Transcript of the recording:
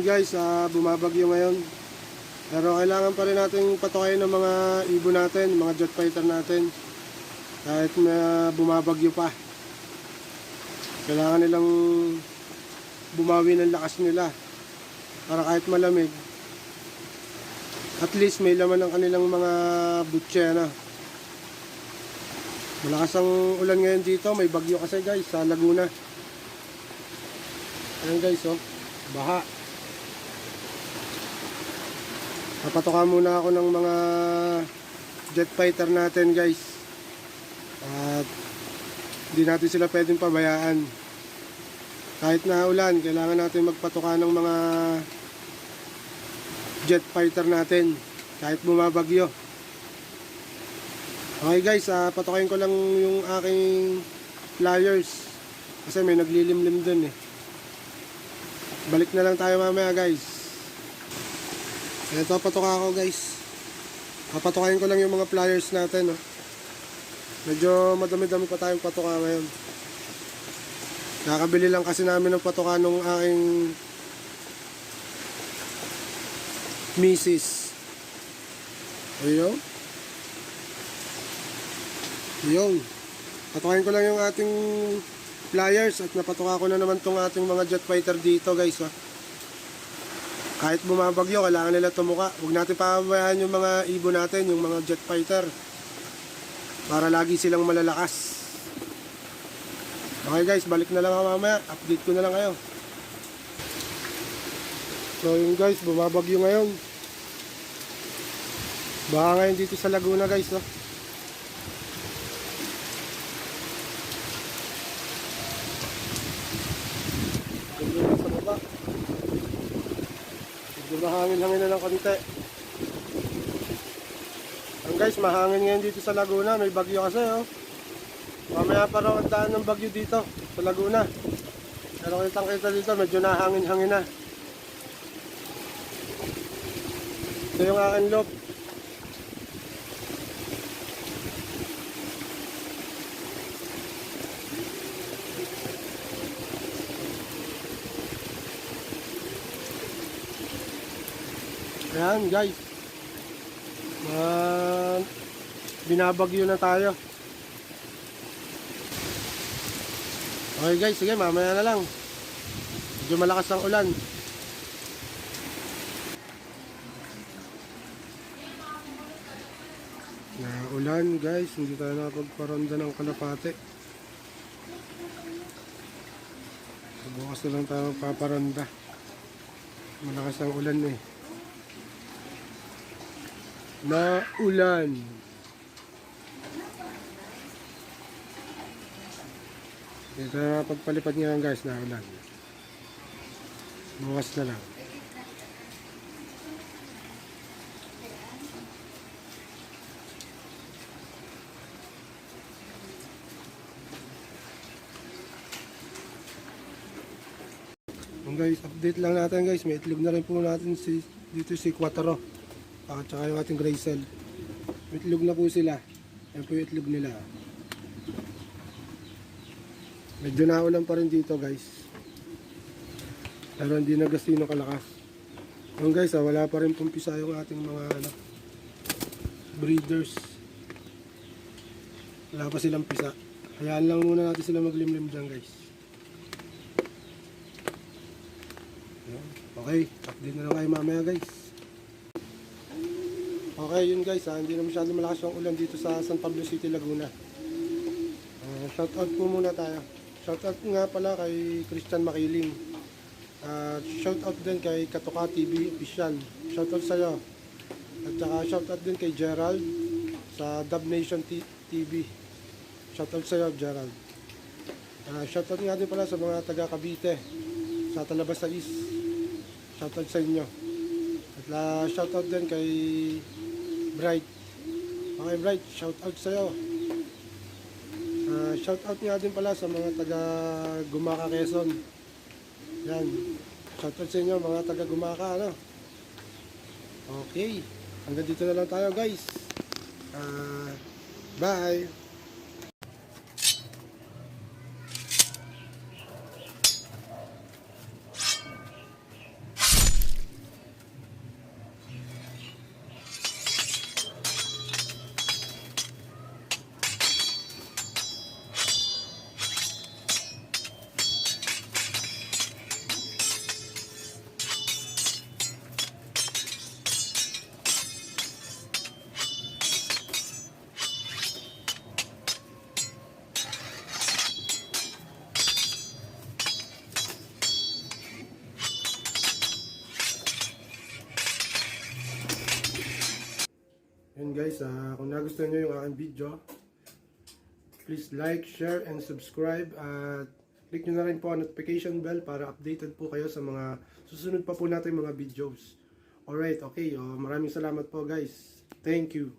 guys, ah, bumabagyo ngayon. Pero kailangan pa rin natin patukayin ng mga ibon natin, mga jet fighter natin. Kahit na bumabagyo pa. Kailangan nilang bumawi ng lakas nila. Para kahit malamig, at least may laman ng kanilang mga butse na. Malakas ang ulan ngayon dito, may bagyo kasi guys sa Laguna. Ayan guys, oh. Baha. Napatoka muna ako ng mga jet fighter natin guys. At hindi natin sila pwedeng pabayaan. Kahit na ulan, kailangan natin magpatoka ng mga jet fighter natin. Kahit bumabagyo. Okay guys, uh, patukayin ko lang yung aking flyers. Kasi may naglilimlim dun eh. Balik na lang tayo mamaya guys. Ito patuka ako guys. Papatukayin ko lang yung mga flyers natin. Oh. Medyo madami-dami pa tayong patuka ngayon. Nakabili lang kasi namin ng patuka nung aking misis. Ayun. Yung. Patukayin ko lang yung ating flyers at napatuka ko na naman tong ating mga jet fighter dito guys. Oh. Kahit bumabagyo, kailangan nila tumuka. Huwag natin pababayaan yung mga ibon natin, yung mga jet fighter. Para lagi silang malalakas. Okay guys, balik na lang ako mamaya. Update ko na lang kayo. So yun guys, bumabagyo ngayon. Baka ngayon dito sa Laguna guys, no? Ganda na sa baba. Medyo mahangin-hangin na lang konti. Ang guys, mahangin ngayon dito sa Laguna. May bagyo kasi, oh. Mamaya pa raw ang daan ng bagyo dito sa Laguna. Pero kitang kita dito, medyo nahangin-hangin na. Ito yung aking loop. Ayan guys. Man, binabagyo na tayo. Okay guys, sige mamaya na lang. Medyo malakas ang ulan. Na ulan guys, hindi tayo nakapagparonda ng kalapate. Bukas na lang tayo paparanda. Malakas ang ulan eh. Na ulan. Dito na pagpalipad ngayon guys na ulan. Bukas na lang. Guys, update lang natin guys. May itlog na rin po natin si, dito si Quattro. At saka yung ating gray itlog na po sila. Yan po yung itlog nila. Medyo naulan pa rin dito guys. Pero hindi na gastino kalakas. Yung guys, ah, wala pa rin pumpisa yung ating mga ano, breeders. Wala pa silang pisa. Hayaan lang muna natin sila maglimlim dyan guys. Okay, update na lang kayo mamaya guys. Okay, yun guys, ha, hindi na masyado malakas yung ulan dito sa San Pablo City, Laguna. Uh, shout out po muna tayo. Shout out nga pala kay Christian Makiling. At shout out din kay Katoka TV official. Shout out sa'yo. At saka shout out din kay Gerald sa Dub Nation T- TV. Shout out sa'yo, Gerald. Uh, shout out nga din pala sa mga taga Cavite sa Talabas sa East. Shout out sa inyo. At la, shout out din kay Bright. Okay, Bright, shout out sa'yo. Uh, shout out nga din pala sa mga taga Gumaka Quezon. Yan. Shout out sa inyo mga taga Gumaka ano. Okay. Hanggang dito na lang tayo guys. Ah, bye. guys, uh, kung nagustuhan nyo yung aking video, please like, share, and subscribe. At click nyo na rin po ang notification bell para updated po kayo sa mga susunod pa po natin mga videos. Alright, okay. Uh, maraming salamat po guys. Thank you.